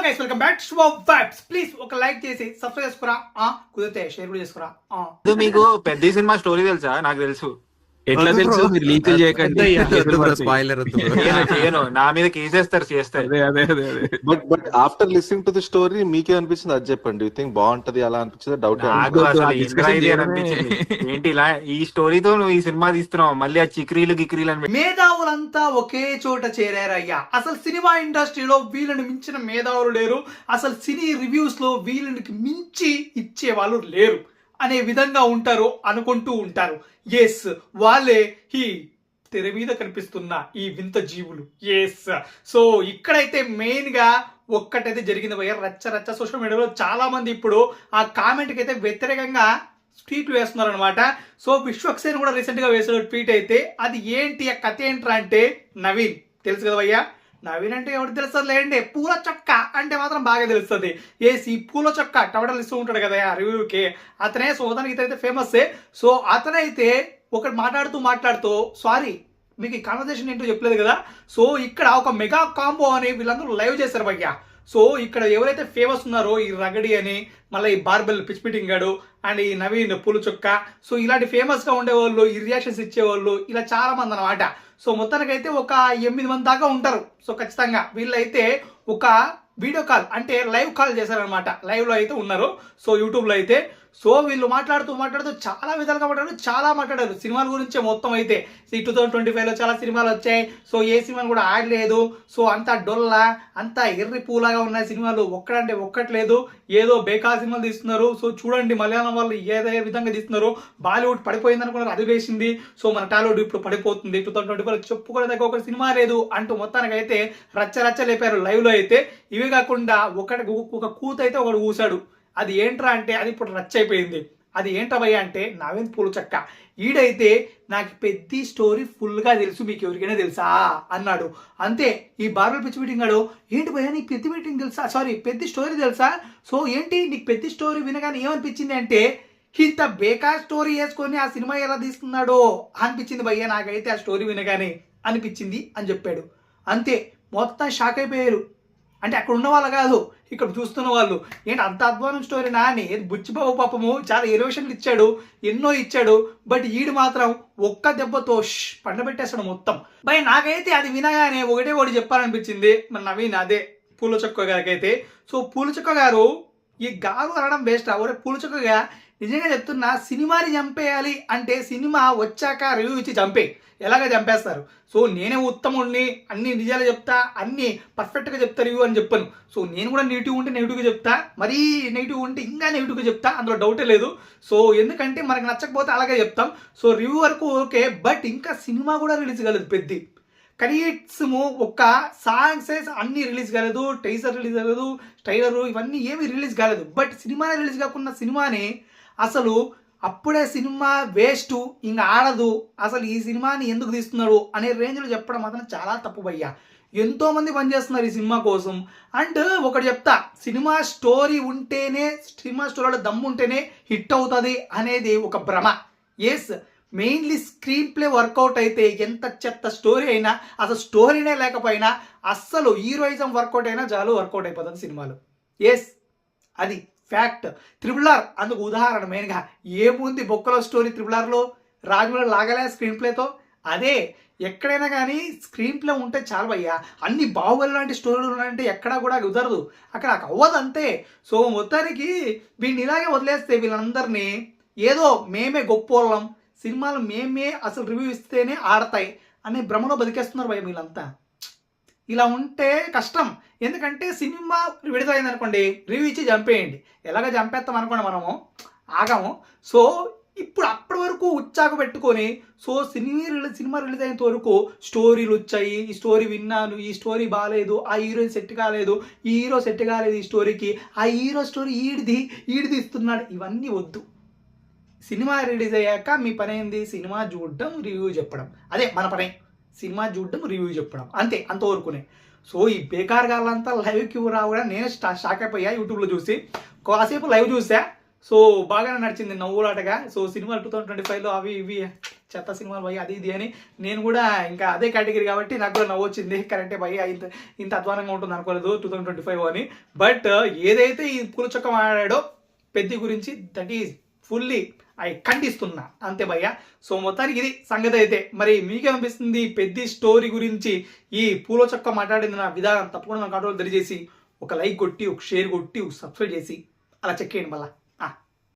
Hello guys welcome back to Vibes please ఒక like చేసి subscribe చేసుకురా. ఆ కుదిరితే షేర్ కూడా చేసుకురా. ఆ. మీకు పెద్ద సినిమా స్టోరీ తెలుసా? నాకు తెలుసు. ఎట్లా తెలుసు? మీరు లీకులు చేయకండి. స్పాయిలర్ చేయను చేయను. నా మీద కేసేస్తారు చేస్తే అదే అదే అదే అదే. But but after listening to the story మీకే అనిపించింది అది చెప్పండి. యూ థింక్ బాగుంటది అలా అనిపించింది? డౌట్ ఏంటి ఇలా? ఈ స్టోరీతో నువ్వు ఈ సినిమా తీస్తున్నావు. మళ్ళీ ఆ చిక్రీలు గిక్రీలు అని మేధావులంతా ఒకే చోట చేరారయ్యా. అసలు సినిమా ఇండస్ట్రీలో వీళ్ళని మించిన మేధావులు లేరు. అసలు సినీ రివ్యూస్లో వీళ్ళకి మించి ఇచ్చే వాళ్ళు లేరు. అనే విధంగా ఉంటారు అనుకుంటూ ఉంటారు. ఎస్ వాళ్ళే ఈ తెర మీద కనిపిస్తున్న ఈ వింత జీవులు. ఎస్ సో ఇక్కడైతే మెయిన్గా ఒక్కటైతే జరిగింది భయ్య. రచ్చ రచ్చ సోషల్ మీడియాలో చాలా మంది ఇప్పుడు ఆ కామెంట్కి అయితే వ్యతిరేకంగా ట్వీట్లు వేస్తున్నారు అనమాట సో విశ్వక్సేన్ కూడా రీసెంట్గా వేసిన ట్వీట్ అయితే అది ఏంటి? ఆ కథ ఏంట్రా అంటే నవీన్. తెలుసు కదా భయ్యా? నవీన్ అంటే ఎవరు తెలుసు? లేండి పూల చొక్క. అంటే మాత్రం బాగా తెలుస్తుంది. ఏసి పూల చొక్క టవటలు ఇస్తూ ఉంటాడు కదా ఆ రివ్యూకి. అతనే సో అతనికి ఇతనైతే ఫేమస్ సో అతనైతే ఒకటి మాట్లాడుతూ మాట్లాడుతూ సారీ మీకు ఈ కాన్వర్సేషన్ ఏంటో చెప్పలేదు కదా. సో ఇక్కడ ఒక మెగా కాంబో అని వీళ్ళందరూ లైవ్ చేశారు భయ్య. సో ఇక్కడ ఎవరైతే ఫేమస్ ఉన్నారో ఈ రగడి అని మళ్ళీ ఈ బార్బెల్ పిచ్ పిటింగ్ అండ్ ఈ నవీన్ పూల చుక్క. సో ఇలాంటి ఫేమస్గా ఉండేవాళ్ళు ఈ రియాక్షన్స్ ఇచ్చేవాళ్ళు ఇలా చాలా మంది అనమాట సో మొత్తానికైతే ఒక ఎనిమిది మంది దాకా ఉంటారు. సో ఖచ్చితంగా వీళ్ళైతే ఒక వీడియో కాల్ అంటే లైవ్ కాల్ చేశారనమాట లైవ్లో అయితే ఉన్నారు. సో యూట్యూబ్లో అయితే. సో వీళ్ళు మాట్లాడుతూ మాట్లాడుతూ చాలా విధాలుగా మాట్లాడారు చాలా మాట్లాడారు. సినిమాల గురించే మొత్తం అయితే. ఈ టూ థౌసండ్ ట్వంటీ ఫైవ్లో చాలా సినిమాలు వచ్చాయి. సో ఏ సినిమాలు కూడా ఆడలేదు. సో అంతా డొల్ల అంతా ఎర్రి పూలాగా ఉన్నాయి సినిమాలు ఒక్కడంటే ఒక్కట్లేదు. ఏదో బేకా సినిమాలు తీస్తున్నారు. సో చూడండి మలయాళం వాళ్ళు ఏదే విధంగా తీస్తున్నారు. బాలీవుడ్ పడిపోయింది అనుకున్నారు అది వేసింది. సో మన టాలీవుడ్ ఇప్పుడు పడిపోతుంది. టూ థౌసండ్ ట్వంటీ ఫైవ్ చెప్పుకోవడానికి ఒక సినిమా లేదు అంటూ మొత్తానికి అయితే రచ్చ రచ్చ లేపారు లైవ్లో అయితే. ఇవి కాకుండా ఒకటి ఒక కూత అయితే ఒకడు కూసాడు అది ఏంట్రా అంటే అది ఇప్పుడు రచ్చ అయిపోయింది. అది ఏంట్రా అంటే నవీన్ పూలు చక్క ఈడైతే నాకు పెద్ద స్టోరీ ఫుల్గా తెలుసు మీకు ఎవరికైనా తెలుసా? అన్నాడు. అంతే ఈ బార్బల్ పిచ్చి మీటింగ్ గాడు ఏంటి భయ్య నీకు పెద్ద మీటింగ్ తెలుసా? సారీ పెద్ద స్టోరీ తెలుసా? సో ఏంటి నీకు పెద్ద స్టోరీ వినగానే ఏమనిపించింది అంటే ఇంత బేకార్ స్టోరీ వేసుకొని ఆ సినిమా ఎలా తీస్తున్నాడో అనిపించింది భయ్య నాకైతే ఆ స్టోరీ వినగానే అనిపించింది అని చెప్పాడు. అంతే మొత్తం షాక్ అయిపోయారు. అంటే అక్కడ ఉన్న వాళ్ళు కాదు ఇక్కడ చూస్తున్న వాళ్ళు. ఏంటి అంత అధ్వానం స్టోరీ నాని బుచ్చిబాబు పాపము చాలా ఎలివేషన్లు ఇచ్చాడు ఎన్నో ఇచ్చాడు బట్ ఈడు మాత్రం ఒక్క దెబ్బతో పండబెట్టేస్తాడు మొత్తం. భయ్ నాకైతే అది వినగానే ఒకటే ఒకటి చెప్పాలనిపించింది. మన నవీన్ అదే పూల చొక్క గారికి అయితే సో పూల చొక్క గారు ఈ గారు అనడం బెస్ట్ ఒకటే పూల చొక్కగా నిజంగా చెప్తున్నా సినిమాని చంపేయాలి అంటే సినిమా వచ్చాక రివ్యూ ఇచ్చి చంపే. ఎలాగ చంపేస్తారు? సో నేనే ఉత్తముడిని అన్ని నిజాలు చెప్తా అన్ని పర్ఫెక్ట్గా చెప్తా రివ్యూ అని చెప్పాను. సో నేను కూడా నెగిటివ్ ఉంటే నెగిటివ్గా చెప్తా మరీ నెగిటివ్ ఉంటే ఇంకా నెగిటివ్గా చెప్తా అందులో డౌటే లేదు. సో ఎందుకంటే మనకు నచ్చకపోతే అలాగే చెప్తాం. సో రివ్యూ వరకు ఓకే బట్ ఇంకా సినిమా కూడా రిలీజ్ కాలేదు పెద్ది. కనీసము ఒక్క సాంగ్సెస్ అన్నీ రిలీజ్ కాలేదు టైజర్ రిలీజ్ కాలేదు ట్రైలర్ ఇవన్నీ ఏమీ రిలీజ్ కాలేదు. బట్ సినిమానే రిలీజ్ కాకుండా సినిమాని అసలు అప్పుడే సినిమా వేస్ట్ ఇంకా ఆడదు. అసలు ఈ సినిమాని ఎందుకు తీస్తున్నాడు అనే రేంజ్లో చెప్పడం మాత్రం చాలా తప్పు భయ్యా. ఎంతోమంది పనిచేస్తున్నారు ఈ సినిమా కోసం. అండ్ ఒకటి చెప్తా సినిమా స్టోరీ ఉంటేనే సినిమా స్టోరీలో దమ్ము ఉంటేనే హిట్ అవుతుంది అనేది ఒక భ్రమ. Yes mainly screenplay work out అయితే ఎంత చెత్త స్టోరీ అయినా అసలు స్టోరీనే లేకపోయినా అస్సలు హీరోయిజం వర్కౌట్ అయినా చాలు వర్కౌట్ అయిపోతుంది సినిమాలు. ఎస్ అది. ఫ్యాక్ట్. త్రిబుల్ ఆర్ అందుకు ఉదాహరణ మెయిన్గా ఏముంది బొక్కలో స్టోరీ త్రిబుల్ ఆర్లో రాజమౌళి లాగలే స్క్రీన్ ప్లేతో అదే ఎక్కడైనా కానీ స్క్రీన్ ప్లే ఉంటే చాలు భయ్యా. అన్ని బాహుబలి లాంటి స్టోరీలు ఉన్నాయంటే ఎక్కడా కూడా కుదరదు. అక్కడ అవ్వదు అంతే. సో మొత్తానికి వీళ్ళని ఇలాగే వదిలేస్తే వీళ్ళందరినీ ఏదో మేమే గొప్పోళ్ళం సినిమాలు మేమే అసలు రివ్యూ ఇస్తేనే ఆడతాయి అనే భ్రమలో బతికేస్తున్నారు భయ వీళ్ళంతా. ఇలా ఉంటే కష్టం. ఎందుకంటే సినిమా విడుదలైంది అనుకోండి రివ్యూ ఇచ్చి చంపేయండి. ఎలాగ చంపేస్తాం అనుకోండి మనము? ఆగాము. సో ఇప్పుడు అప్పటి వరకు ఉచ్చాకు పెట్టుకొని సో సినీ రిలీజ్ సినిమా రిలీజ్ అయినంత వరకు స్టోరీలు వచ్చాయి. ఈ స్టోరీ విన్నాను ఈ స్టోరీ బాగాలేదు ఆ హీరోయిన్ సెట్ కాలేదు ఈ హీరో సెట్ కాలేదు ఈ స్టోరీకి ఆ హీరో స్టోరీ ఈడిది ఈడిది ఇస్తున్నాడు. ఇవన్నీ వద్దు. సినిమా రిలీజ్ అయ్యాక మీ పని ఏంది? సినిమా చూడడం రివ్యూ చెప్పడం. అదే మన పని. సినిమా చూడడం రివ్యూ చెప్పడం. అంతే అంతవరకునే సో ఈ బేకార్ గాళ్ళంతా లైవ్కి రావడం నేను షాక్ అయిపోయా యూట్యూబ్లో చూసి. కాసేపు లైవ్ చూసా. సో బాగానే నడిచింది నవ్వులాటగా. సో సినిమాలు టూ థౌసండ్ ట్వంటీ ఫైవ్లో అవి ఇవి చెత్త సినిమాలు భయ్య అది ఇది అని నేను కూడా ఇంకా అదే కేటగిరీ కాబట్టి నాకు కూడా నవ్వు వచ్చింది. కరెక్టే భయ్య ఇంత ఇంత అధ్వానంగా ఉంటుంది అనుకోలేదు టూ థౌసండ్ ట్వంటీ ఫైవ్ అని. బట్ ఏదైతే ఈ పూల మాట్లాడాడో పెద్ద గురించి దట్ ఈజ్ ఫుల్లీ అవి ఖండిస్తున్నా. అంతే భయ్య. సో మొత్తానికి ఇది సంగతి అయితే. మరి మీకేమనిపిస్తుంది పెద్ద స్టోరీ గురించి? ఈ పూల చొక్క మాట్లాడింది నా విధానం తప్పకుండా నాకు కంట్రోల్ తెలియజేసి ఒక లైక్ కొట్టి ఒక షేర్ కొట్టి ఒక సబ్స్క్రైబ్ చేసి అలా చెక్ చేయండి మళ్ళీ.